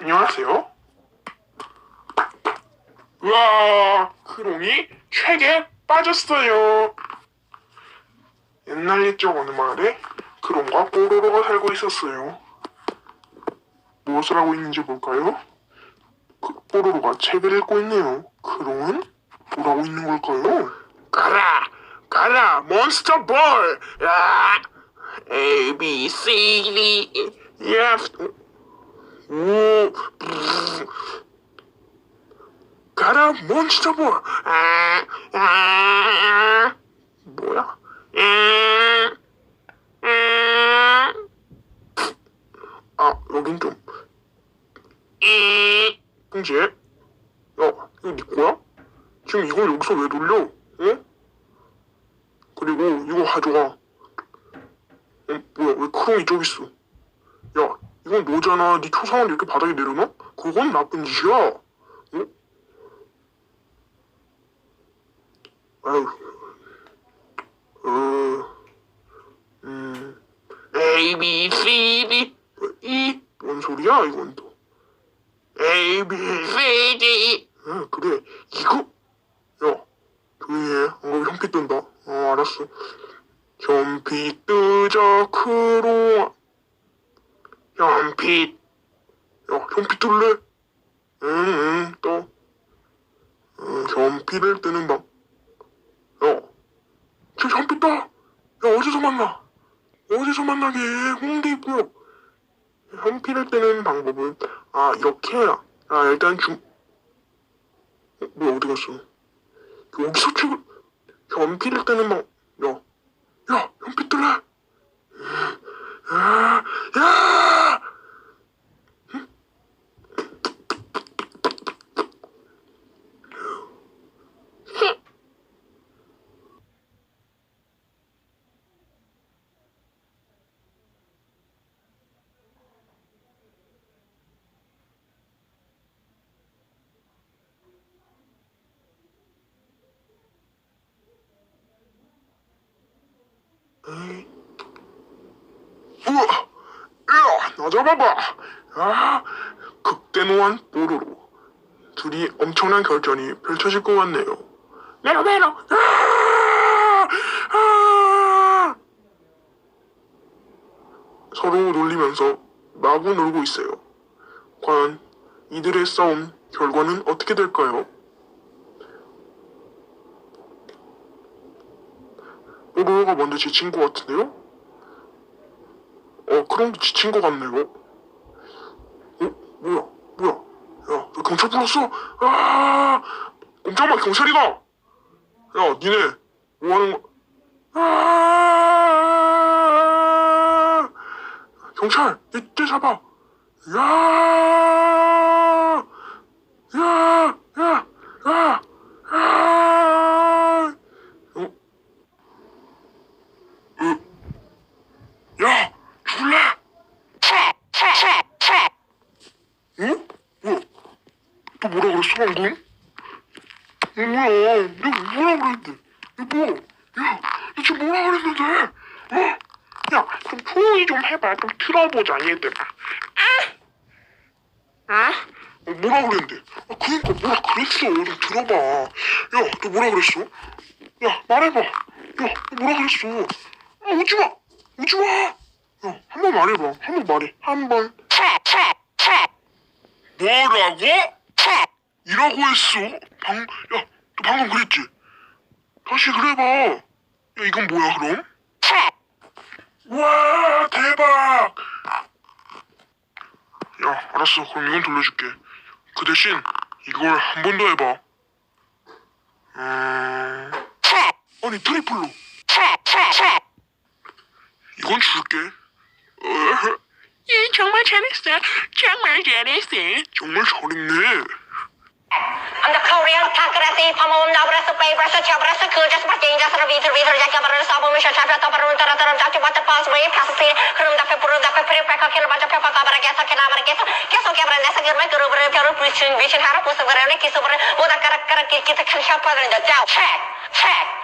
안녕하세요. 우와, 크롱이 책에 빠졌어요. 옛날 옛적 어느 마을에 크롱과 뽀로로가 살고 있었어요. 무엇을 하고 있는지 볼까요? 그 뽀로로가 책을 읽고 있네요. 크롱은 뭘 하고 있는 걸까요? 가라! 가라! 몬스터 볼! 야! A, B, C, D, E, F, 오, 가라 몬스터 볼. 아, 아, 뭐야? 아, 여긴 좀. 이, 봉지야, 이거 네 거야? 지금 이걸 여기서 왜 돌려? 어? 그리고 이거 가져가. 어, 뭐야? 왜 크롱이 저기 있어? 야, 이건 너잖아. 네 초상을 이렇게 바닥에 내려놔? 그건 나쁜 짓이야. 어? 아유, 어, 음, A, B, C, D, E, 뭔 소리야, 이건 또. A, B, C, D. 어, 그래, 이거? 야, 조용히 해. 안 그러면 현피 뜬다. 어, 알았어. 현피 뜨자, 크롱 아. 현빛. 야, 현빛 뜰래? 응, 응, 떠. 어, 현빛을 뜨는 방. 야, 저 떠. 야, 어디서 만나? 어디서 만나게? 홍대 입구역. 현빛을 뜨는 방법은, 아, 이렇게 해야. 아, 일단 중, 어, 뭐야, 어디 갔어? 여기서 지금, 현빛을 뜨는 방, 야, 야, 현빛 뜰래? 야, 야! 에이. 우와! 잡아봐! 아! 극대노한 뽀로로. 둘이 엄청난 결전이 펼쳐질 것 같네요. 내려, 내려! 아! 아! 서로 놀리면서 마구 놀고 있어요. 과연 이들의 싸움 결과는 어떻게 될까요? 뽀로로가 먼저 지친 것 같은데요? 어, 크롱도 지친 것 같네요. 어? 뭐야? 뭐야? 야, 너 경찰 불렀어? 아! 꼼짝마, 경찰이다! 야, 니네, 뭐 하는 거? 아! 경찰, 이때 잡아! 야! 야! 야! 야! 야! 어? 으, 야! 죽을래? 응? 뭐야? 또 뭐라 그랬어 방금? 어, 뭐야? 내가 뭐라 그랬는데? 여보, 야, 너 지금 뭐라 그랬는데? 어? 야, 좀 조용히 좀 해봐. 좀 들어보자, 얘들아. 아? 아? 어, 뭐라 그랬는데? 아, 그니까 뭐라 그랬어. 좀 들어봐. 야, 너 뭐라 그랬어? 야, 말해봐. 야, 너 뭐라 그랬어? 아, 오지 마! 오지 마! 야, 한 번 말해봐. 한 번 말해. 한 번. 뭐라고? 이라고 했어? 방, 야, 너 방금 그랬지? 다시 그래봐. 야, 이건 뭐야, 그럼? 와, 대박! 야, 알았어. 그럼 이건 돌려줄게. 그 대신 이걸 한 번 더 해봐. 음... 아니, 트리플로. 이건 줄게. 어, 예, 정말 잘했어. 정말 잘했어. 정말 잘했네. I'm the Korean Takarasi, Pamom, Nabras, Papers, Chabras, Kujas, Pajangas, Ravita, Vita, Jacobus, Abomisha, Chapter, Toparun, Taratan, Doctor, what the Pals, Way, Passi, Kurum, the Pepper, the Pepper, Paka, Kilabata, Pepper, the Kanamaragasa, Keso, Kabran, Nasa, Gurma, Guru, Guru, Pushin, Vishin, Harapusa, Vereniki, Super, Muda, Karakara, Kita, Kansha, Padan, the Dow, Check, Check.